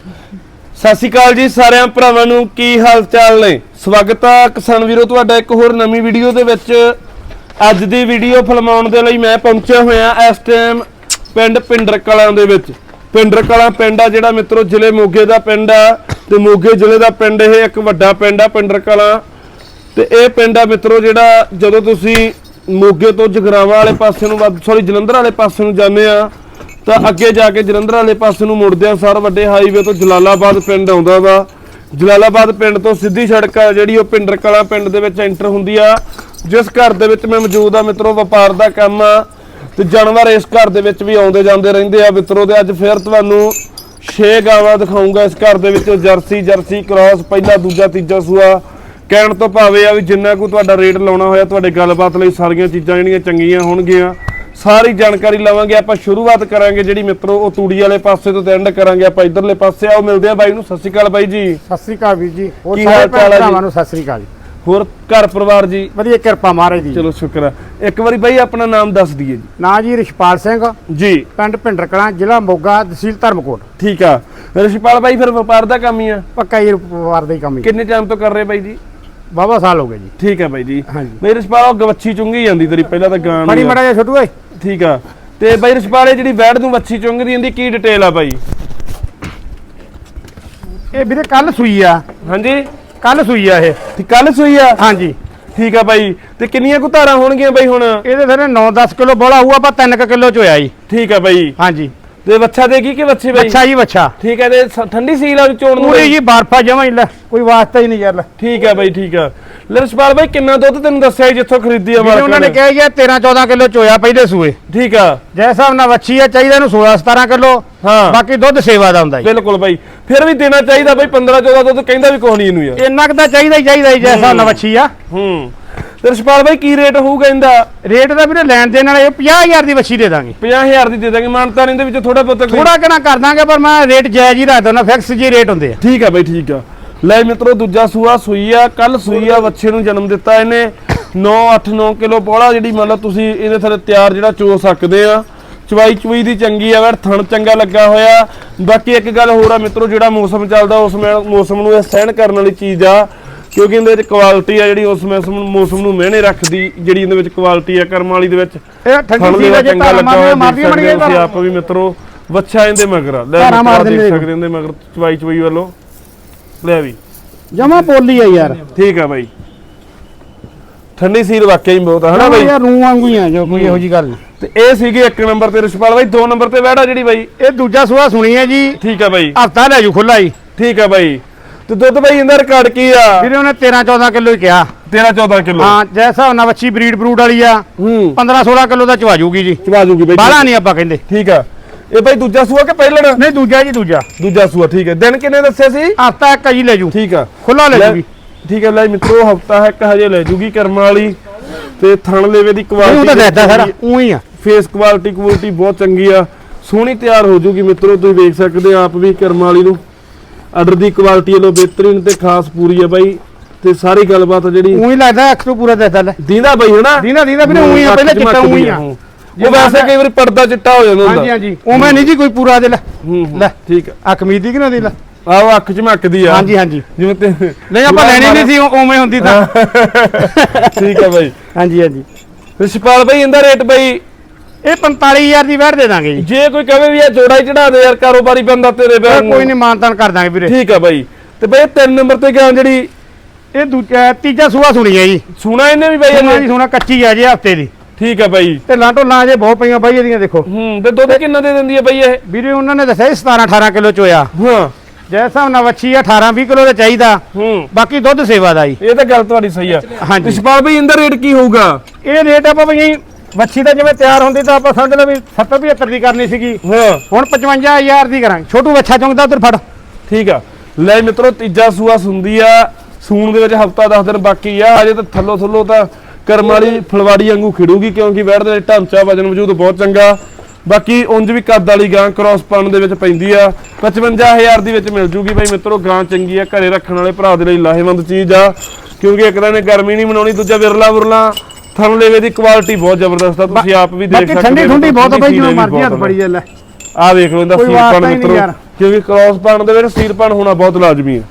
ਸਤਿ ਸ਼੍ਰੀ ਅਕਾਲ ਜੀ ਸਾਰਿਆਂ ਭਰਾਵਾਂ ਨੂੰ, ਕੀ ਹਾਲ ਚਾਲ ਨੇ? ਸਵਾਗਤ ਆ ਕਿਸਾਨ ਵੀਰੋ, ਤੁਹਾਡਾ ਇੱਕ ਹੋਰ ਨਵੀਂ ਵੀਡੀਓ ਦੇ ਵਿੱਚ। ਅੱਜ ਦੀ ਵੀਡੀਓ ਫਿਲਮਾਉਣ ਦੇ ਲਈ ਮੈਂ ਪਹੁੰਚਿਆ ਹੋਇਆ ਇਸ ਟਾਈਮ ਪਿੰਡ ਪਿੰਡਰ ਕਲਾਂ ਦੇ ਵਿੱਚ। ਪਿੰਡਰ ਕਲਾਂ ਪਿੰਡ ਆ ਜਿਹੜਾ ਮਿੱਤਰੋ, ਜ਼ਿਲ੍ਹੇ ਮੋਗੇ ਦਾ ਪਿੰਡ ਆ ਤੇ ਮੋਗੇ ਜ਼ਿਲ੍ਹੇ ਦਾ ਪਿੰਡ ਇਹ ਇੱਕ ਵੱਡਾ ਪਿੰਡ ਆ ਪਿੰਡਰ ਕਲਾਂ ਤੇ ਇਹ ਪਿੰਡ ਆ ਮਿੱਤਰੋ ਜਿਹੜਾ ਜਦੋਂ ਤੁਸੀਂ ਮੋਗੇ ਤੋਂ ਜਗਰਾਵਾਂ ਵਾਲੇ ਪਾਸੇ ਨੂੰ ਸੌਰੀ ਜਲੰਧਰ ਵਾਲੇ ਪਾਸੇ ਨੂੰ ਜਾਂਦੇ ਆ ਤਾਂ ਅੱਗੇ ਜਾ ਕੇ ਜਲੰਧਰ ਵਾਲੇ ਪਾਸੇ ਨੂੰ ਮੁੜਦਿਆਂ ਆ ਸਰ ਵੱਡੇ ਹਾਈਵੇ ਤੋਂ ਜਲਾਲਾਬਾਦ ਪਿੰਡ ਆਉਂਦਾ ਵਾ। ਜਲਾਲਾਬਾਦ ਪਿੰਡ ਤੋਂ ਸਿੱਧੀ ਸੜਕ ਆ, ਜਿਹੜੀ ਉਹ ਪਿੰਡਰ ਕਲਾ ਪਿੰਡ ਦੇ ਵਿੱਚ ਐਂਟਰ ਹੁੰਦੀ ਆ। ਜਿਸ ਘਰ ਦੇ ਵਿੱਚ ਮੈਂ ਮੌਜੂਦ ਆ, ਮਿੱਤਰੋ, ਵਪਾਰ ਦਾ ਕੰਮ ਆ। ਤੇ ਜਾਨਵਰ ਇਸ ਘਰ ਦੇ ਵਿੱਚ ਵੀ ਆਉਂਦੇ ਜਾਂਦੇ ਰਹਿੰਦੇ ਆ। ਮਿੱਤਰੋ, ਤੇ ਅੱਜ ਫੇਰ ਤੁਹਾਨੂੰ ਛੇ ਗਾਵਾਂ ਦਿਖਾਉਂਗਾ ਇਸ ਘਰ ਦੇ ਵਿੱਚ ਜਰਸੀ ਜਰਸੀ ਕ੍ਰਾਸ ਪਹਿਲਾ, ਦੂਜਾ, ਤੀਜਾ ਸੂਆ। ਕਹਿਣ ਤੋਂ ਭਾਵੇਂ ਆ ਵੀ ਜਿੰਨਾ ਕੋ ਤੁਹਾਡਾ ਰੇਟ ਲਾਉਣਾ ਹੋਇਆ, ਤੁਹਾਡੇ ਗੱਲਬਾਤ ਲਈ ਸਾਰੀਆਂ ਚੀਜ਼ਾਂ ਜਿਹੜੀਆਂ ਚੰਗੀਆਂ ਹੋਣਗੀਆਂ। ਸਾਰੀ ਜਾਣਕਾਰੀ ਲਵਾਂਗੇ ਆਪਾਂ ਸ਼ੁਰੂਆਤ ਕਰਾਂਗੇ ਜਿਹੜੀ ਮਿੱਤਰੋ ਉਹ ਤੂੜੀ ਵਾਲੇ ਪਾਸੇ ਤੋਂ ਐਂਡ ਕਰਾਂਗੇ ਆਪਾਂ ਇਧਰਲੇ ਪਾਸੇ ਆਓ ਮਿਲਦੇ ਆ ਬਾਈ ਨੂੰ ਸਤਿ ਸ਼੍ਰੀ ਅਕਾਲ ਬਾਈ ਜੀ। ਸਤਿ ਸ੍ਰੀ ਅਕਾਲ ਵੀਰ ਜੀ ਹੋਰ ਕੀ ਹਾਲ ਚਾਲ ਹੈ ਜੀ? ਨੂੰ ਸਤਿ ਸ੍ਰੀ ਅਕਾਲ ਜੀ। ਹੋਰ ਘਰ ਪਰਿਵਾਰ ਜੀ? ਵਧੀਆ ਕਿਰਪਾ ਮਹਾਰਾਜ ਦੀ ਚਲੋ ਸ਼ੁਕਰ ਆ। ਇੱਕ ਵਾਰੀ ਬਾਈ ਆਪਣਾ ਨਾਮ ਦੱਸ ਦਈਏ ਜੀ। ਨਾਂ ਜੀ ਰਿਸ਼ਪਾਲ ਸਿੰਘ ਜੀ। ਪਿੰਡ ਭਿੰਡਰ ਕਲਾਂ ਜ਼ਿਲ੍ਹਾ ਮੋਗਾ ਤਹਿਸੀਲ ਧਰਮਕੋਟ। ਠੀਕ ਆ। ਰਿਸ਼ਪਾਲ ਬਾਈ ਫਿਰ ਵਪਾਰ ਦਾ ਕੰਮ ਹੀ ਆ? ਪੱਕਾ ਹੀ ਪਰਿਵਾਰ ਦਾ ਹੀ ਕੰਮ ਜੀ ਕਿੰਨੇ ਟਾਈਮ ਤੋਂ ਕਰ ਰਹੇ ਬਾਈ ਜੀ? ਬਾਬਾ ਸਾਲ ਹੋ ਗਏ ਜੀ। ਠੀਕ ਆ ਬਾਈ ਜੀ। ਹਾਂਜੀ। ਰਿਸ਼ਪਾਲ ਉਹ ਗਵੱਛੀ ਚੁੰਗੀ ਜਾਂਦੀ ਤੇਰੀ ਪਹਿਲਾਂ ਤਾਂ ਗਾਂ ਬੜੀ। ਮੜਾ ਜਿਹਾ ਛੋਟੂ ਓਏ ਠੀਕ ਆ। ਤੇ ਬਾਈ ਰਿਸ਼ਪਾਲੇ ਜਿਹੜੀ ਵੈੜ ਨੂੰ ਵੱਛੀ ਚੁੰਗਦੀ ਜਾਂਦੀ ਕੀ ਡਿਟੇਲ ਆ ਬਾਈ? ਇਹ ਵੀਰੇ ਕੱਲ ਸੂਈ ਆ। ਹਾਂਜੀ? ਕੱਲ ਸੂਈ ਆ ਇਹ। ਤੇ ਕੱਲ ਸੂਈ ਆ? ਹਾਂਜੀ। ਠੀਕ ਆ ਬਾਈ। ਤੇ ਕਿੰਨੀਆਂ ਕੁ ਧਾਰਾਂ ਹੋਣਗੀਆਂ ਬਾਈ ਹੁਣ? ਇਹਦੇ ਥਰੇ 9-10 ਕਿਲੋ ਬੋਲਾ ਹੋਊ ਆਪਾਂ 3 ਕਿਲੋ ਚ ਹੋਇਆ ਜੀ। ਠੀਕ ਆ ਬਾਈ। ਹਾਂਜੀ। ਤੇ ਬੱਚਾ ਦੇਗੀ ਕਿ ਬੱਚੀ ਬਾਈ? ਅੱਛਾ ਜੀ ਬੱਚਾ ਠੀਕ ਆ ਤੇ ਸ- ਠੰਡੀ ਸੀਲ ਆ ਚੋਣ ਨੂੰ ਪੂਰੀ ਬਾਈ? ਜੀ ਬਰਫਾ ਜਮਾ ਹੀ ਲੈ ਕੋਈ ਵਾਸਤਾ ਹੀ ਨਹੀਂ ਯਾਰ। ਲੈ ਠੀਕ ਆ ਬਾਈ ਠੀਕ ਆ। ਲੈ ਰਿਸ਼ਪਾਲ ਬਾਈ ਕਿੰਨਾ ਦੁੱਧ ਤੈਨੂੰ ਦੱਸਿਆ ਸੀ ਜਿੱਥੋਂ ਖਰੀਦੀ ਆ ਵੀਰੇ ਉਹਨਾਂ ਨੇ ਕਿਹਾ ਜੀ 13-14 ਕਿਲੋ ਚ ਹੋਇਆ ਪਹਿਲੇ ਸੂਏ। ਠੀਕ ਆ। ਜੈ ਹਿਸਾਬ ਨਾਲ ਵੱਛੀ ਆ ਚਾਹੀਦਾ ਇਹਨੂੰ 16-17 ਕਿਲੋ। ਹਾਂ। ਬਾਕੀ ਦੁੱਧ ਸੇਵਾ ਦਾ ਹੁੰਦਾ ਜੀ। ਬਿਲਕੁਲ ਬਾਈ। ਫਿਰ ਵੀ ਦੇਣਾ ਚਾਹੀਦਾ ਬਾਈ 15 14 ਦੁੱਧ ਕਹਿੰਦਾ ਵੀ ਕੋਈ ਨਹੀਂ ਇਹਨੂੰ ਯਾਰ। ਇੰਨਾ ਕੁ ਤਾਂ ਚਾਹੀਦਾ ਹੀ ਚਾਹੀਦਾ ਜੀ ਜੈਸਾ ਨਾ ਵੱਛੀ ਆ। ਹੂੰ। ਤੇ ਰਿਸ਼ਪਾਲ ਬਾਈ ਕੀ ਰੇਟ ਹੋਊਗਾ ਇਹਦਾ? ਰੇਟ ਦਾ ਵੀਰੇ ਲੈਣ ਦੇਣ ਵਾਲੇ 50000 ਦੀ ਵੱਛੀ ਦੇ ਦਾਂਗੇ। 50000 ਦੀ ਦੇ ਦਾਂਗੇ ਮਾਨਤਾ ਇਹਦੇ ਵਿੱਚ ਥੋੜਾ ਬਹੁਤ ਥੋੜਾ ਕਿਨਾ ਕਰ ਦਾਂਗੇ ਪਰ ਮੈਂ ਰੇਟ ਜਾਇਜ਼ ਹੀ ਰੱਖ ਦਉਣਾ ਫਿਕਸ ਜੀ ਰੇਟ ਹੁੰਦੇ ਆ। ਠੀਕ ਆ ਬਾਈ ਠੀਕ ਆ। ਲੈ ਮਿੱਤਰੋ ਦੂਜਾ ਸੂਆ ਸੂਈ ਆ ਕੱਲ ਸੂਈ ਆ ਬੱਚੇ ਨੂੰ ਜਨਮ ਦਿੱਤਾ ਇਹਨੇ। 9 8 9 ਕਿਲੋ ਪੋਲਾ ਜਿਹੜੀ ਮੰਨ ਲਓ ਤੁਸੀਂ ਇਹਦੇ ਥੱਲੇ ਤਿਆਰ ਜਿਹੜਾ ਚੋ ਸਕਦੇ ਆ। ਚਵਾਈ ਚੁਈ ਦੀ ਚੰਗੀ ਆ ਵੈਰ ਥਣ ਚੰਗਾ ਲੱਗਾ ਹੋਇਆ। ਬਾਕੀ ਇੱਕ ਗੱਲ ਹੋਰ ਆ ਮਿੱਤਰੋ ਜਿਹੜਾ ਮੌਸਮ ਚੱਲਦਾ ਉਸ ਮੇ- ਮੌਸਮ ਨੂੰ ਇਹ ਸਹਿਣ ਕਰਨ ਵਾਲੀ ਚੀਜ਼ ਆ। ਕਿਉਂਕਿ ਇਹਦੇ ਵਿੱਚ ਕੁਆਲਿਟੀ ਆ ਜਿਹੜੀ ਉਸ ਮੌਸਮ ਨੂੰ ਮੌਸਮ ਨੂੰ ਮਿਹਨੇ ਰੱਖਦੀ ਜਿਹੜੀ ਇਹਦੇ ਵਿੱਚ ਕੁਆਲਿਟੀ ਆ ਕਰਮ ਵਾਲੀ ਦੇ ਵਿੱਚ ਇਹ ਠੰਡੀ ਸੀ ਦੇ ਜੇ ਚੰਗਾ ਧਾਰਾਂ ਲੱਗਾ ਹੋਇਆ ਮਾਰਦੀਆਂ ਦੇਖ ਸਕਦੇ ਮਾਰਦੀਆਂ ਹੋ ਤੁਸੀਂ ਆਪ ਵੀ ਮਿੱਤਰੋ ਵੱਛਾ ਇਹਦੇ ਮਗਰ। ਲੈ ਦੇਖ ਸਕਦੇ ਹੋ ਇਹਦੇ ਮਗਰ ਚਵਾਈ ਚੁਈ ਵੱਲੋਂ। ਲੈ ਵੀ। ਜਮਾ ਪੋਲੀ ਆ ਯਾਰ। ਠੀਕ ਆ ਬਾਈ। ਠੰਡੀ ਸੀਰ ਵਾਕਿਆ ਹੀ ਬਹੁਤ ਆ ਹਨਾ ਬਾਈ? ਯਾਰ ਰੂ ਵਾਂਗੂ ਹੀ ਆ ਜੋ ਕੋਈ ਇਹੋ ਜੀ ਗੱਲ ਨਹੀਂ ਤੇ ਇਹ ਸੀਗੇ ਇੱਕ ਨੰਬਰ ਤੇ ਰਿਸ਼ਪਾਲ ਬਾਈ ਦੋ ਨੰਬਰ ਤੇ ਵੈੜਾ ਜਿਹੜੀ ਬਾਈ। ਇਹ ਦੂਜਾ ਸੂਆ ਸੁਣੀ ਹੈ ਜੀ। ਠੀਕ ਆ ਬਾਈ। ਹਫਤਾ ਲੈ ਜੂ ਖੁੱਲਾ ਜੀ ਠੀਕ ਆ ਬਾਈ। ਤੇ ਦੁੱਧ ਬਾਈ ਇਹਦਾ ਰਿਕਾਰਡ ਕੀ ਆ? ਵੀਰੇ ਉਹਨੇ 13 14 ਕਿਲੋ ਹੀ ਕਿਹਾ। 13 14 ਕਿਲੋ। ਹਾਂ ਜੈਸਾ ਨਾ ਵੱਛੀ ਬਰੀਡ ਬਰੂਡ ਵਾਲੀ ਆ। ਹੂੰ। 15 16 ਕਿਲੋ ਦਾ ਚਵਾ ਜੂਗੀ ਜੀ। ਚਵਾ ਜੂਗੀ ਬਾਈ। ਬਾਹਲਾ ਨਹੀਂ ਆਪਾਂ ਕਹਿੰਦੇ। ਠੀਕ ਆ। ਇਹ ਬਾਈ ਦੂਜਾ ਸੂਆ ਕਿ ਪਹਿਲੜ ਨਹੀਂ ਦੂਜਾ ਜੀ ਦੂਜਾ। ਦੂਜਾ ਸੂਆ ਠੀਕ ਹੈ ਦਿਨ ਕਿੰਨੇ ਦੱਸੇ ਸੀ? ਹਫਤਾ ਇੱਕ ਜੀ ਲੈ ਜੂ। ਠੀਕ ਆ। ਖੁੱਲਾ ਲੈ ਜੂਗੀ। ਠੀਕ ਹੈ ਲੈ ਮਿੱਤਰੋ ਹਫਤਾ ਇੱਕ ਹਜੇ ਲੈ ਜੂਗੀ ਕਰਮ ਵਾਲੀ। ਤੇ ਥਣ ਲੇਵੇ ਦੀ ਉਹ ਤਾਂ ਕੁਆਲਿਟੀ ਦੱਸਦਾ ਸਾਰਾ ਉਹੀ ਆ। ਫੇਸ ਕੁਆਲਿਟੀ ਕੁਆਲਿਟੀ ਬਹੁਤ ਚੰਗੀ ਆ। ਸੋਹਣੀ ਤਿਆਰ ਹੋ ਜੂਗੀ ਮਿੱਤਰੋ ਤੁਸੀਂ ਵੇਖ ਸਕਦੇ ਆ ਆਪ ਵੀ ਕਰਮ ਵਾਲੀ ਨੂੰ। ਆਰਡਰ ਦੀ ਕੁਆਲਿਟੀ ਲੋ ਬਿਹਤਰੀਨ ਤੇ ਖਾਸ ਪੂਰੀ ਆ ਬਾਈ ਤੇ ਸਾਰੀ ਗੱਲਬਾਤ ਜਿਹੜੀ ਉਹੀ ਲੱਗਦਾ ਅੱਖ ਤੋਂ ਪੂਰਾ ਦੱਸਦਾ ਲੈ। ਦੀਂਦਾ ਬਾਈ ਹਨਾ? ਦੀਨਾ ਦੀਨਾ ਵੀਰੇ ਉਹੀ ਆ ਪਹਿਲੇ ਚਿੱਟਾ ਉਹੀ ਆ। ਉਹ ਵੈਸੇ ਕਈ ਵਾਰੀ ਪਰਦਾ ਚਿੱਟਾ ਹੋ ਜਾਂਦਾ ਹਾਂਜੀ ਹੁੰਦਾ ਹਾਂਜੀ ਉਵੇਂ ਨਹੀਂ ਜੀ ਕੋਈ ਪੂਰਾ ਦੇ ਲੈ। ਹੂੰ, ਹੂੰ, ਲੈ। ਠੀਕ ਆ। ਅੱਖ ਮੀਦੀ ਕਿ ਨਾ ਦੀ ਲੈ? ਆਹ ਅੱਖ ਝਮਕਦੀ ਆ। ਹਾਂਜੀ ਹਾਂਜੀ। ਜਿਵੇਂ ਤੇ ਨਹੀਂ ਆਪਾਂ ਲੈਣੀ ਨਹੀਂ ਸੀ ਉਵੇਂ ਹੁੰਦੀ ਤਾਂ। ਠੀਕ ਆ ਬਾਈ। ਹਾਂਜੀ ਹਾਂਜੀ। ਰਿਸ਼ਪਾਲ ਬਾਈ ਇਹਦਾ ਰੇਟ ਬਾਈ ਇਹ 45000 ਦੀ ਵੈਟ ਦੇ ਦਾਂਗੇ ਜੀ। ਜੇ ਕੋਈ ਕਹੇ ਵੀ ਇਹ ਜੋੜਾ ਹੀ ਚੜਾ ਦੇ ਯਾਰ ਕਾਰੋਬਾਰੀ ਬੰਦਾ ਤੇਰੇ ਬੈਨ ਕੋਈ ਨਹੀਂ ਮਾਨਤਾਨ ਕਰ ਦਾਂਗੇ ਵੀਰੇ। ਠੀਕ ਆ ਬਾਈ। ਤੇ ਬਾਈ ਤਿੰਨ ਨੰਬਰ ਤੇ ਗਿਆ ਜਿਹੜੀ ਇਹ ਦੂਜਾ ਤੀਜਾ ਸੂਆ ਸੁਣੀ ਹੈ ਜੀ। ਸੁਣਾ ਇਹਨੇ ਵੀ ਬਾਈ ਇਹਨਾਂ? ਦੀ ਸੁਣਾ ਕੱਚੀ ਆ ਜੇ ਹਫ਼ਤੇ ਦੀ। ਠੀਕ ਆ ਬਾਈ। ਤੇ ਲਾਂਟੋ ਲਾਂ ਜੇ ਬਹੁਤ ਪਈਆਂ ਬਾਈ ਇਹਦੀਆਂ ਦੇਖੋ। ਹੂੰ ਤੇ ਦੁੱਧ ਕਿੰਨਾ ਦੇ ਦਿੰਦੀ ਹੈ ਬਾਈ ਇਹ? ਵੀਰੇ ਉਹਨਾਂ ਨੇ ਦੱਸਿਆ 17 18 ਕਿਲੋ ਚੋਇਆ। ਹਾਂ। ਜੈ ਹਿਸਾਬ ਨਾਲ ਵੱਛੀ ਆ 18 20 ਕਿਲੋ ਦਾ ਚਾਹੀਦਾ। ਹੂੰ। ਬਾਕੀ ਦੁੱਧ ਸੇਵਾ ਦਾ ਜੀ। ਇਹ ਤਾਂ ਗੱਲ ਤੁਹਾਡੀ ਸਹੀ ਆ। ਹਾਂਜੀ। ਰਿਸ਼ਪਾਲ ਬਾਈ ਇਹਦਾ ਰੇਟ ਕੀ ਹੋਊਗਾ? ਇਹ ਰੇਟ ਆਪਾਂ ਬਈ ਵੱਛੀ ਤਾਂ ਜਿਵੇਂ ਤਿਆਰ ਹੁੰਦੀ ਤਾਂ ਆਪਾਂ ਸਮਝ ਲਓ ਵੀ 70 75 ਦੀ ਕਰਨੀ ਸੀਗੀ। ਹਾਂ। ਹੁਣ 55000 ਦੀ ਕਰਾਂਗੇ। ਛੋਟੂ ਵੱਛਾ ਚੁੰਗਦਾ ਉਧਰ ਫੜ। ਠੀਕ ਆ। ਲੈ ਮਿੱਤਰੋ ਤੀਜਾ ਸੂਆ ਸੁੰਦੀ ਆ। ਸੂਣ ਦੇ ਵਿੱਚ ਹਫਤਾ 10 ਦਿਨ ਬਾਕੀ ਆ। ਅਜੇ ਤਾਂ ਥੱਲੋ ਥੱਲੋ ਤਾਂ ਕਰਮ ਵਾਲੀ ਫਲਵਾੜੀ ਵਾਂਗੂ ਖਿੜੂਗੀ ਕਿਉਂਕਿ ਬੈਠ ਦੇ ਢਾਂਚਾ ਵਜਨ ਵਜੂਦ ਬਹੁਤ ਚੰਗਾ। ਬਾਕੀ ਉਂਝ ਵੀ ਕੱਦ ਵਾਲੀ ਗਾਂ ਕ੍ਰਾਸ ਪਾਉਣ ਦੇ ਵਿੱਚ ਪੈਂਦੀ ਆ। 55000 ਦੀ ਵਿੱਚ ਮਿਲ ਜੂਗੀ ਬਾਈ ਮਿੱਤਰੋ ਗਾਂ ਚੰਗੀ ਆ। ਘਰੇ ਰੱਖਣ ਵਾਲੇ ਭਰਾ ਦੇ ਲਈ ਲਾਹੇਵੰਦ ਚੀਜ਼ ਆ। ਕਿਉਂਕਿ ਇੱਕ ਤਾਂ ਨੇ ਗਰਮੀ ਨਹੀਂ ਮਨਾਉਣੀ ਦੂਜਾ ਵਿਰਲਾ ਵਿਰਲਾ ਥਣ ਲੇਵੇ ਦੀ ਕੁਆਲਿਟੀ ਬਹੁਤ ਜ਼ਬਰਦਸਤ ਆ ਤੁਸੀਂ ਆਪ ਵੀ ਦੇਖ ਸਕਦੇ ਠੰਡੀ ਠੰਡੀ ਬਹੁਤ ਆ ਬਾਈ ਜਿਵੇਂ ਮਰਜ਼ੀ ਹੱਥ ਆ। ਬੜੀ ਲੈ। ਆ ਵੇਖ ਲਓ ਇਹਦਾ ਨਹੀਂ ਮਿੱਤਰੋ। ਕਿਉਂਕਿ ਕ੍ਰਾਸ ਪਾਣ ਦੇ ਵਿੱਚ ਸੀਰ ਪਾਣ ਹੋਣਾ ਬਹੁਤ ਲਾਜ਼ਮੀ ਹੈ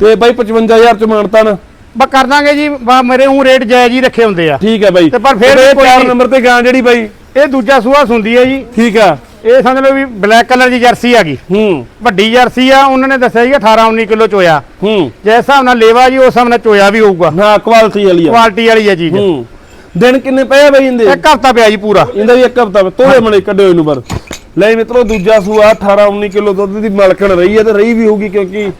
ਤੇ ਬਾਈ 55000 ਚ ਮਾਨਤਾ ਨਾ। ਬਸ ਕਰ ਦਾਂਗੇ ਜੀ ਬਾ ਮੇਰੇ ਉਹ ਰੇਟ ਜਾਇਜ਼ ਹੀ ਰੱਖੇ ਹੁੰਦੇ ਆ। ਠੀਕ ਹੈ ਬਾਈ। ਤੇ ਪਰ ਫਿਰ ਵੀ ਕੋਈ। ਨੰਬਰ ਤੇ ਗਾਂ ਜਿਹੜੀ ਬਾਈ। ਇਹ ਦੂਜਾ ਸੂਆ ਸੁੰਦੀ ਹੈ ਜੀ। ਠੀਕ ਆ। ਇਹ ਸਮਝ ਲਓ ਵੀ ਬਲੈਕ ਕਲਰ ਦੀ ਜਰਸੀ ਆ ਗਈ। ਹੂੰ। ਵੱਡੀ ਜਰਸੀ ਆ ਉਹਨਾਂ ਨੇ ਦੱਸਿਆ ਜੀ 18 19 ਕਿਲੋ ਚੋਇਆ। ਹੂੰ। ਜਿਸ ਹਿਸਾਬ ਨਾਲ ਲੇਵਾ ਜੀ ਉਸ ਹਿਸਾਬ ਨਾਲ ਚੋਇਆ ਵੀ ਹੋਊਗਾ। ਹਾਂ ਕੁਆਲਿਟੀ ਵਾਲੀ ਆ। ਕੁਆਲਿਟੀ ਵਾਲੀ ਹੈ ਚੀਜ਼। ਹੂੰ। ਦਿਨ ਕਿੰਨੇ ਪਏ ਆ ਬਾਈ ਇਹਦੇ? ਇੱਕ ਹਫਤਾ ਪਿਆ ਜੀ ਪੂਰਾ। ਇਹਦਾ ਵੀ ਇੱਕ ਹਫਤਾ ਤੋੜੇ ਮਣੇ ਕੱਢਿਓ ਇਹਨੂੰ ਪਰ ਲੈ ਮਿੱਤਰੋ ਦੂਜਾ ਸੂਆ 18 19 ਕਿਲੋ ਦੁੱਧ ਦੀ ਮਲਕਣ ਰਹੀ ਹੈ ਤੇ ਰਹੀ ਵੀ ਹੋਊਗੀ ਕਿਉਂਕਿ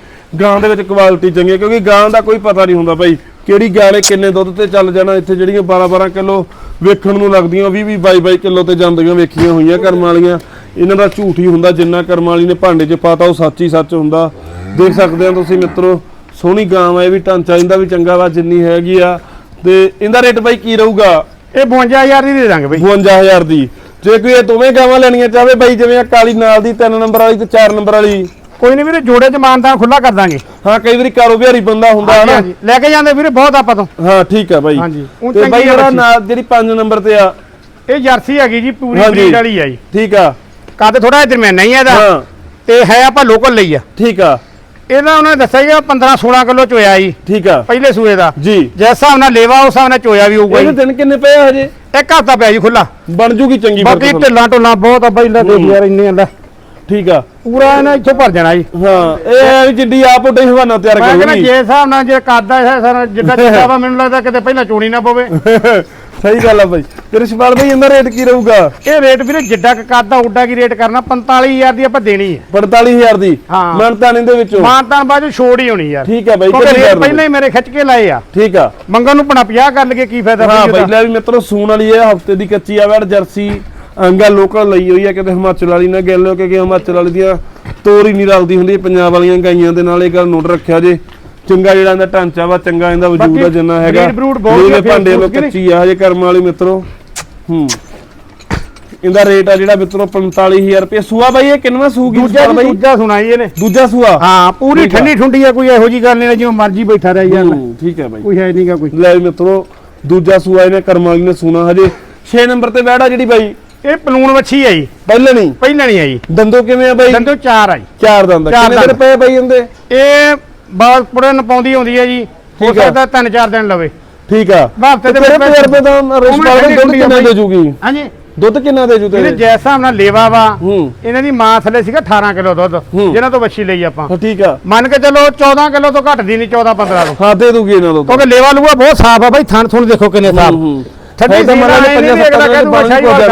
ਗਾਂ ਦੇ ਵਿੱਚ ਕੁਆਲਿਟੀ ਚੰਗੀ ਹੈ ਕਿਉਂਕਿ ਗਾਂ ਦਾ ਕੋਈ ਪਤਾ ਨਹੀਂ ਹੁੰਦਾ ਭਾਈ ਕਿਹੜੀ ਗਾਂ ਨੇ ਕਿੰਨੇ ਦੁੱਧ ਤੇ ਚੱਲ ਜਾਣਾ। ਇੱਥੇ ਜਿਹੜੀਆਂ 12 12 ਕਿਲੋ ਵੇਖਣ ਨੂੰ ਲੱਗਦੀਆਂ 20 20 22 22 ਕਿਲੋ ਤੇ ਜਾਂਦੀਆਂ ਵੇਖੀਆਂ ਹੋਈਆਂ ਕਰਮ ਵਾਲੀਆਂ। ਇਹਨਾਂ ਦਾ ਝੂਠ ਹੀ ਹੁੰਦਾ ਜਿੰਨਾ ਕਰਮ ਵਾਲੀ ਨੇ ਭਾਂਡੇ 'ਚ ਪਾਤਾ ਉਹ ਸੱਚ ਹੀ ਸੱਚ ਹੁੰਦਾ। ਦੇਖ ਸਕਦੇ ਹੋ ਤੁਸੀਂ ਮਿੱਤਰੋ ਸੋਹਣੀ ਗਾਂ ਆ ਇਹ ਵੀ ਢਾਂਚਾ ਇਹਦਾ ਵੀ ਚੰਗਾ ਵਾ ਜਿੰਨੀ ਹੈਗੀ ਆ। ਤੇ ਇਹਦਾ ਰੇਟ ਬਾਈ ਕੀ ਰਹੂਗਾ? ਇਹ 52000 ਦੀ ਦੇ ਦਾਂਗੇ ਬਈ। 52000 ਦੀ। ਜੇ ਕੋਈ ਇਹ ਦੋਵੇਂ ਗਾਵਾਂ ਲੈਣੀਆਂ ਚਾਹਵੇ ਬਾਈ ਜਿਵੇਂ ਆ ਕਾਲੀ ਨਾਲ ਦੀ 3 ਨੰਬਰ ਵਾਲੀ ਤੇ 4 ਨੰਬਰ ਵਾਲੀ। ਕੋਈ ਨਹੀਂ ਵੀਰੇ ਜੋੜੇ ਚ ਮਾਨਤਾ ਖੁੱਲਾ ਕਰ ਦਾਂਗੇ। ਹਾਂ ਕਈ ਵਾਰੀ ਕਾਰੋਬਾਰੀ ਬੰਦਾ ਹੁੰਦਾ ਹੈ ਨਾ ਹਾਂਜੀ, ਲੈ ਕੇ ਜਾਂਦੇ ਵੀਰੇ ਬਹੁਤ ਆਪਾਂ ਤੋਂ। ਹਾਂ ਠੀਕ ਆ ਬਾਈ। ਹਾਂਜੀ, ਉਹ ਤੇ ਚੰਗੀ ਬਾਈ ਆ ਜਿਹੜਾ ਬੱਚੀ। ਨਾਲ ਜਿਹੜੀ 5 ਨੰਬਰ ਤੇ ਆ। ਇਹ ਜਰਸੀ ਹੈਗੀ ਜੀ ਪੂਰੀ ਹਾਂਜੀ। ਬਰੀਡ ਵਾਲੀ ਆ ਜੀ। ਠੀਕ ਆ। ਕੱਦ ਥੋੜਾ ਇਧਰ ਮੈਂ ਨਹੀਂ ਇਹਦਾ। ਹਾਂ। ਤੇ ਹੈ ਆਪਾਂ ਲੋਕਲ ਲਈ ਆ। ਠੀਕ ਆ। ਇਹਦਾ ਉਹਨੇ ਦੱਸਿਆ ਜੀ 15 16 ਕਿਲੋ ਚੋਇਆ ਜੀ। ਠੀਕ ਆ। ਪਹਿਲੇ ਸੂਏ ਦਾ। ਜੀ। ਜਿਸ ਹਿਸਾਬ ਨਾਲ ਲੇਵਾ ਉਸ ਹਿਸਾਬ ਨਾਲ ਚੋਇਆ ਵੀ ਹੋਊਗਾ ਇਹਦੇ ਜੀ। ਦਿਨ ਕਿੰਨੇ ਪਏ ਆ ਹਜੇ? ਇੱਕ ਹਫਤਾ ਪਿਆ ਜੀ ਖੁੱਲਾ ਬਣ ਜੂਗੀ ਚੰਗੀ ਬਾਕੀ ਤਾਂ। ਢਿੱਲਾਂ ਢੁੱਲਾਂ ਬਹੁਤ ਆ ਬਾਈ ਲੈ ਦੇ ਯਾਰ ਇੰਨੇ ਲੈ। ਠੀਕ ਆ। ਪੂਰਾ ਇਹਨਾਂ ਇੱਥੋਂ ਭਰ ਜਾਣਾ ਜੀ। ਹਾਂ ਇਹ ਐ ਵੀ ਜਿੱਡੀ ਆਪ ਉੱਡੇ ਹਵਾਨਾ ਤਿਆਰ ਮੈਂ ਕਹਿੰਦਾ ਕਰੂਗੀ ਜੇ। ਹਿਸਾਬ ਨਾਲ ਜੇ ਕੱਦ ਆ ਸਾਰਾ ਜਿੱਦਾਂ ਵਾ ਮੈਨੂੰ ਲੱਗਦਾ ਕਿਤੇ ਪਹਿਲਾਂ ਚੋਣੀ ਨਾ ਪਵੇ। ਸਹੀ ਗੱਲ ਆ ਬਾਈ। ਤੇ ਰਿਸ਼ਪਾਲ ਬਾਈ ਇਹਦਾ ਰੇਟ ਕੀ ਰਹੂਗਾ? ਇਹ ਰੇਟ ਵੀਰੇ ਜਿੱਡਾ ਕੁ ਕੱਦ ਆ ਉੱਡਾ ਕੀ ਰੇਟ ਕਰਨਾ? 45000 ਦੀ ਆਪਾਂ ਦੇਣੀ ਹੈ। 45000 ਦੀ? ਹਾਂ। ਮਨਤਾਂ ਦੇ ਵਿੱਚੋਂ? ਮਾਨਤਾਨ ਬਾਅਦ ਚੋਂ ਛੋੜ ਹੀ ਹੋਣੀ ਯਾਰ। ਠੀਕ ਆ ਬਾਈ ਕਿਉਂਕਿ ਰੇਟ ਪਹਿਲਾਂ ਹੀ ਮੇਰੇ ਖਿੱਚ ਕੇ ਲਾਏ ਆ। ਠੀਕ ਆ। ਮੰਗਣ ਨੂੰ ਪਣਾ 50 ਕਰ ਲਗੇ ਕੀ ਫਾਇਦਾ ਹਾਂ ਬਈ? ਪਹਿਲਾਂ ਵੀ ਮਿੱਤਰੋ ਸੂਣ ਵਾਲੀ ਇਹ ਹਫ਼ਤੇ ਦੀ ਕੱਚੀ ਆ ਵੜ ਜਰਸੀ ਅੰਗਾ ਲੋਕਲ ਲਈ ਹੋਈ ਆ ਕਿਤੇ ਹਿਮਾਚਲ ਵਾਲੀ ਨਾ ਗਿਣ ਲਿਓ ਕਿਉਂਕਿ ਹਿਮਾਚਲ ਵਾਲੀ ਦੀਆਂ ਤੋਰ ਹੀ ਨਹੀਂ ਰਲਦੀ ਹੁੰਦੀ ਪੰਜਾਬ ਵਾਲੀਆਂ ਗਾਈਆਂ ਦੇ ਨਾਲ ਇਹ ਗੱਲ ਨੋਟ ਰੱਖਿਆ ਜੇ। ਚੰਗਾ ਜਿਹੜਾ ਇਹਦਾ ਢਾਂਚਾ ਵਾ ਚੰਗਾ ਇਹਦਾ ਵਜੂਦ ਆ ਜਿੰਨਾ ਹੈਗਾ। ਵਧੀਆ ਭਾਂਡੇ ਲੋ? ਕੱਚੀ ਆ ਹਜੇ ਕਰਮ ਵਾਲੀ ਮਿੱਤਰੋ। ਹੂੰ। ਇਹਦਾ ਰੇਟ ਆ ਜਿਹੜਾ ਮਿੱਤਰੋ 45000 ਰੁਪਏ। ਸੂਆ ਬਾਈ ਇਹ ਕਿੰਨਵਾ ਸੂਗੀ ਦੂਜਾ ਦੂਜਾ ਸੁਣਾਈ ਇਹਨੇ। ਦੂਜਾ ਸੂਆ? ਹਾਂ ਪੂਰੀ। ਠੰਡੀ ਠੁੰਡੀ ਆ ਕੋਈ ਇਹੋ ਜੀ ਗੱਲ ਨਹੀਂ ਜਿਵੇਂ ਮਰਜ਼ੀ ਬੈਠਾ ਰਹਿ ਜਾਂਦਾ ਠੀਕ ਹੈ ਬਾਈ। ਕੋਈ ਹੈ ਨਹੀਂਗਾ ਕੋਈ। ਲੈ ਮਿੱਤਰੋ ਦੂਜਾ ਸੂਆ ਇਹਨੇ ਕਰਮ ਵਾਲੀ ਨੇ ਸੂਣਾ ਹਜੇ। 6 ਨੰਬਰ ਤੇ ਬੈੜਾ ਜਿਹੜੀ ਬਾਈ। ਇਹ ਪਲੂਣ ਵੱਛੀ ਆ ਜੀ। ਪਹਿਲਾਂ ਨਹੀਂ ਪਹਿਲਾਂ ਨਹੀਂ ਆ ਜੀ। ਦੰਦੋ ਕਿਵੇਂ ਆ ਬਾਈ? ਦੰਦੋ ਚਾਰ ਆ ਜੀ। ਚਾਰ ਦੰਦ ਕਿੰਨੇ ਦਿਨ। ਪਏ ਬਾਈ ਇਹਦੇ? ਇਹ ਬਾਅਦ ਪੁੜੇ ਨਪਾਉਂਦੀ ਹੁੰਦੀ ਹੈ ਜੀ ਹੋ ਠੀਕ। ਸਕਦਾ ਤਿੰਨ ਚਾਰ ਦਿਨ ਲਵੇ। ਠੀਕ ਆ। ਬਸ ਤੇ ਤੇ ਤੇਰੇ ਫਿਰ- ਤਜਰਬੇ ਦਾ ਰਿਸ਼ਪਾਲ ਠੰਡੀ ਦੁੱਧ ਕਿੰਨਾ। ਦੇ ਜੂਗੀ ਹਾਂਜੀ। ਦੁੱਧ ਕਿੰਨਾ ਦੇ ਜੂ ਇਹਦੇ ਤੇਰੇ ਜੈਸ ਹਿਸਾਬ ਨਾਲ ਲੇਵਾ ਵਾ। ਹੂੰ। ਇਹਨਾਂ ਦੀ ਮਾਂ ਥੱਲੇ ਸੀਗਾ 18 ਕਿਲੋ ਦੁੱਧ ਹੂੰ। ਜਿਹਨਾਂ ਤੋਂ ਵੱਛੀ ਲਈ ਆਪਾਂ। ਹਾਂ, ਠੀਕ ਆ। ਮੰਨ ਕੇ ਚੱਲੋ 14 ਕਿਲੋ ਤੋਂ ਘਟਦੀ ਨਹੀਂ 14 15 ਤੋਂ। ਹਾਂ ਦੇ ਦੂਗੀ ਇਹਨਾਂ ਤੋਂ। ਕਿਉਂਕਿ ਲੇਵਾ ਲੂਆ ਬਹੁਤ ਸਾਫ਼ ਆ ਬਾਈ ਥਣ ਥੁਣ ਦੇਖੋ ਕਿੰਨੇ ਸਾਫ਼। ਠੱਡੀ ਸੀਲਾ ਮਤਲਬ ਇਹ ਨਹੀਂ ਪੰਜਾਂ ਅਗਲਾ ਕਹਿ ਦੂਗਾ ਸ਼ਾਹੀ ਵਾਲ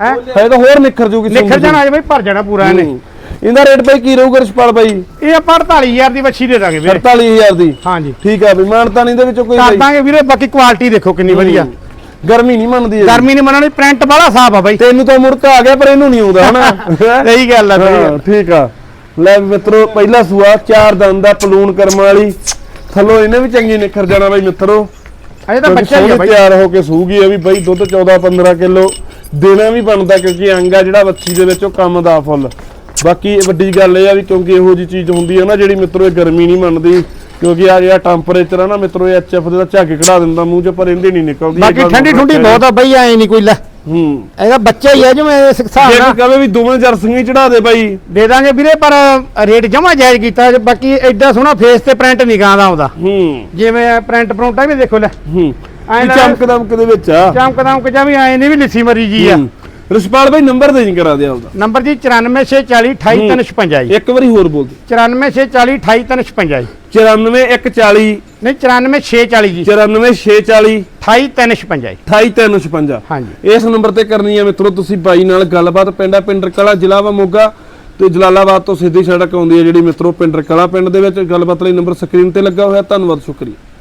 ਹੈ? ਤਾਂ ਹੋਰ ਨਿਖਰ ਜੂਗੀ ਨਿਖਰ ਜਾਣਾ ਜੇ ਬਾਈ ਭਰ ਜਾਣਾ ਪੂਰਾ ਇਹਨੇ। ਹੂੰ। ਇਹਦਾ ਰੇਟ ਬਾਈ ਕੀ ਰਹੂਗਾ ਰਿਸ਼ਪਾਲ ਬਾਈ ਇਹ ਆਪਾਂ 48000 ਦੀ ਵੱਛੀ ਦੇ ਦਾਂਗੇ ਵੀਰੇ। 48000 ਦੀ? ਹਾਂਜੀ। ਠੀਕ ਆ ਵੀ ਮਾਨਤਾਨੀ ਦੇ ਵਿੱਚੋਂ ਕੋਈ ਕਰ ਬਾਈ ਦਾਂਗੇ ਵੀਰੇ ਬਾਕੀ ਕੁਆਲਿਟੀ ਦੇਖੋ ਕਿੰਨੀ ਵਧੀਆ। ਗਰਮੀ ਨਹੀਂ ਮੰਨਦੀ ਗਰਮੀ ਨਹੀਂ ਮੰਨਣੀ ਪ੍ਰਿੰਟ ਵਾਲਾ ਸਾਫ਼ ਆ ਬਾਈ। ਤੈਨੂੰ ਤਾਂ ਮੁੜਕਾ ਆ ਗਿਆ ਪਰ ਇਹਨੂੰ ਨਹੀਂ ਆਉਂਦਾ ਹਨਾ? ਸਹੀ ਗੱਲ ਆ ਗੱਲ। ਠੀਕ ਆ। ਲੈ ਮਿੱਤਰੋ ਪਹਿਲਾ ਸੂਆ ਚਾਰ ਦੰਦ ਦਾ ਪਲੂਣ ਕਰਮ ਵਾਲੀ। ਥੱਲੋਂ ਇਹਨੇ ਵੀ ਚੰਗੀ ਨਿਖਰ ਜਾਣਾ ਬਾਈ ਮਿੱਤਰੋ। ਅਜੇ ਤਾਂ ਬੱਚਾ ਹੀ ਆ ਬਾਈ। ਤਿਆਰ ਹੋ ਕੇ ਸੂਗੀ ਇਹ ਵੀ ਬਾਈ ਦੁੱਧ 14 15 ਕਿਲੋ। ਦੇਣਾ ਵੀ ਬਣਦਾ ਕਿਉਂਕਿ ਅੰਗ ਆ ਜਿਹੜਾ ਬੱਚੀ ਦੇ ਵਿੱਚ ਉਹ ਕੰਮ ਦਾ ਫੁੱਲ। ਬਾਕੀ ਵੱਡੀ ਗੱਲ ਇਹ ਆ ਵੀ ਕਿਉਂਕਿ ਇਹੋ ਜੀ ਚੀਜ਼ ਹੁੰਦੀ ਹੈ ਨਾ ਜਿਹੜੀ ਮਿੱਤਰੋ ਇਹ ਗਰਮੀ ਨਹੀਂ ਮੰਨਦੀ ਕਿਉਂਕਿ ਆ ਜਿਹੜਾ ਟੈਂਪਰੇਚਰ ਆ ਨਾ ਮਿੱਤਰੋ ਇਹ ਐਚਐਫ ਦਾ ਝੱਗ ਕਢਾ ਦਿੰਦਾ ਮੂੰਹ 'ਚ ਪਰ ਇਹਦੇ ਨਹੀਂ ਨਿਕਲਦੀ ਬਾਕੀ ਠੰਡੀ ਠੁੰਡੀ ਬਹੁਤ ਆ ਬਾਈ ਐ ਨਹੀਂ ਕੋਈ ਲੈ। ਹੂੰ। ਇਹਦਾ ਬੱਚਾ ਹੀ ਆ ਜਿਵੇਂ ਇਸ ਹਿਸਾਬ ਜੇ ਨਾਲ। ਕੋਈ ਕਹੇ ਵੀ ਦੋਵੇਂ ਜਰਸੀਆਂ ਹੀ ਚੜਾ ਦੇ ਬਾਈ। ਦੇ ਦਾਂਗੇ ਵੀਰੇ ਪਰ ਰੇਟ ਜਮਾ ਜਾਇਜ਼ ਕੀਤਾ ਬਾਕੀ ਐਡਾ ਸੋਹਣਾ ਫੇਸ ਤੇ ਪ੍ਰਿੰਟ ਨਹੀਂ ਗਾਂ ਦਾ ਆਉਂਦਾ। ਹੂੰ। ਜਿਵੇਂ ਪ੍ਰਿੰਟ ਪ੍ਰਿੰਟਾ ਵੀ ਦੇਖੋ ਲੈ। ਹੂੰ। ਐਂ ਇਹ ਨਾ- ਚਮਕ ਦਮਕ ਦੇ ਵਿੱਚ ਆ। ਚਮਕ ਦਮਕ ਜਾਂ ਵੀ ਐ ਨਹੀਂ ਵੀ ਲਿੱਸੀ ਮਰੀ ਜੀ ਆ। ਹੂੰ। ਰਿਸ਼ਪਾਲ ਬਾਈ ਨੰਬਰ ਦੇ ਨਹੀਂ ਕਰਾ ਦੇ ਆਪਦਾ। ਨੰਬਰ ਜੀ 94640 28356 ਜੀ। ਇੱਕ ਵਾਰੀ ਹੋਰ ਬੋਲ ਦੇ 94640 28356 ਜੀ। 94140 ਨਹੀਂ 94640 ਜੀ। 94640 28356 28356 ਹਾਂਜੀ। ਇਸ ਨੰਬਰ ਤੇ ਕਰਨੀ ਹੈ ਮਿੱਤਰੋ ਤੁਸੀਂ ਬਾਈ ਨਾਲ ਗੱਲਬਾਤ ਪਿੰਡਾ ਪਿੰਡਰ ਕਲਾ ਜ਼ਿਲ੍ਹਾ ਵਾ ਮੋਗਾ ਤੇ ਜਲਾਲਾਬਾਦ ਤੋਂ ਸਿੱਧੀ ਸੜਕ ਆਉਂਦੀ ਹੈ ਜਿਹੜੀ ਮਿੱਤਰੋ ਪਿੰਡਰ ਕਲਾ ਪਿੰਡ ਦੇ ਵਿੱਚ। ਗੱਲਬਾਤ ਲਈ ਨੰਬਰ ਸਕਰੀਨ ਤੇ ਲੱਗਾ ਹੋਇਆ। ਧੰਨਵਾਦ ਸ਼ੁਕਰੀਆ।